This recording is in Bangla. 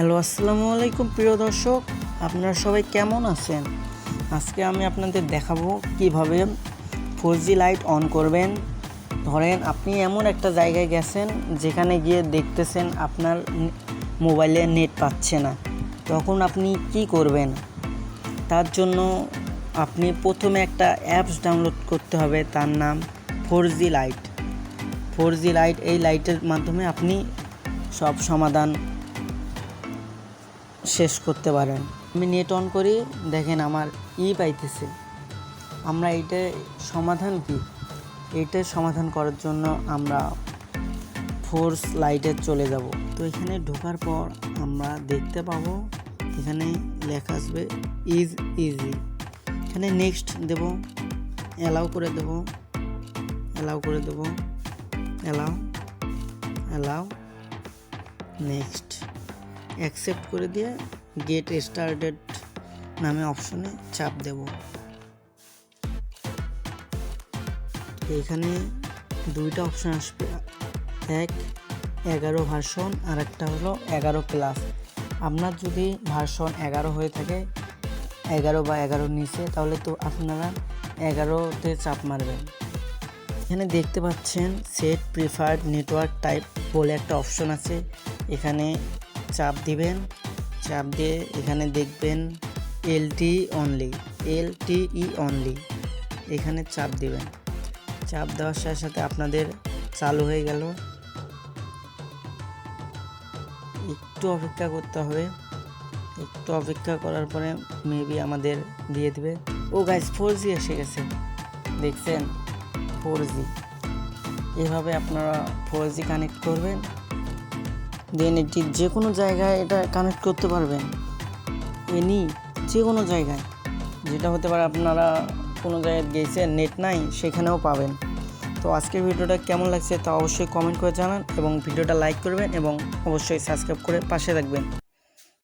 হ্যালো, আসসালামু আলাইকুম প্রিয় দর্শক। আপনারা সবাই কেমন আছেন? আজকে আমি আপনাদের দেখাবো কীভাবে ফোর জি লাইট অন করবেন। ধরেন আপনি এমন একটা জায়গায় গেছেন যেখানে গিয়ে দেখতেছেন আপনার মোবাইলে নেট পাচ্ছে না। তখন আপনি কি করবেন? তার জন্য আপনি প্রথমে একটা অ্যাপস ডাউনলোড করতে হবে, তার নাম four G light. Four G light, এই লাইটের মাধ্যমে আপনি সব সমাধান শেষ করতে পারেন। আমি নেট অন করি, দেখেন আমার ই পাইতেছে। আমরা এইটা সমাধান কি? এইটার সমাধান করার জন্য আমরা ফোর্স লাইটে চলে যাব। তো এখানে ঢোকার পর আমরা দেখতে পাবো, এখানে লেখা আসবে ইজ ইজি এখানে নেক্সট দেব অ্যালাউ করে দেব অ্যালাউ করে দেব অ্যালাউ অ্যালাউ নেক্সট অ্যাকসেপ্ট করে দিয়ে গেট স্টার্টেড নামে অপশনে চাপ দেব। এখানে দুইটা অপশন আসবে। এক, এগারো ভার্সন আর একটা হলো এগারো প্লাস আপনার যদি ভার্সন এগারো হয়ে থাকে, এগারো বা এগারোর নিচে, তাহলে তো আপনারা এগারোতে চাপ মারবেন। এখানে দেখতে পাচ্ছেন সেট প্রিফার্ড নেটওয়ার্ক টাইপ বলে একটা অপশন আছে। এখানে চাপ দিবেন। চাপ দিয়ে এখানে দেখবেন এলটি অনলি এলটিই অনলি এখানে চাপ দিবেন। চাপ দেওয়ার সাথে সাথে আপনাদের চালু হয়ে গেল। একটু অপেক্ষা করতে হবে। একটু অপেক্ষা করার পরে মেবি আমাদের দিয়ে দেবে। ও গাইজ ফোর জি এসে গেছে। দেখছেন? ফোর জি এভাবে আপনারা ফোর জি কানেক্ট করবেন। দেন এটি যে কোনো জায়গায় এটা কানেক্ট করতে পারবেন। এনি যে কোনো জায়গায়। যেটা হতে পারে আপনারা কোনো জায়গায় গেছেন নেট নাই, সেখানেও পাবেন। তো আজকের ভিডিওটা কেমন লাগছে তা অবশ্যই কমেন্ট করে জানান এবং ভিডিওটা লাইক করবেন এবং অবশ্যই সাবস্ক্রাইব করে পাশে থাকবেন।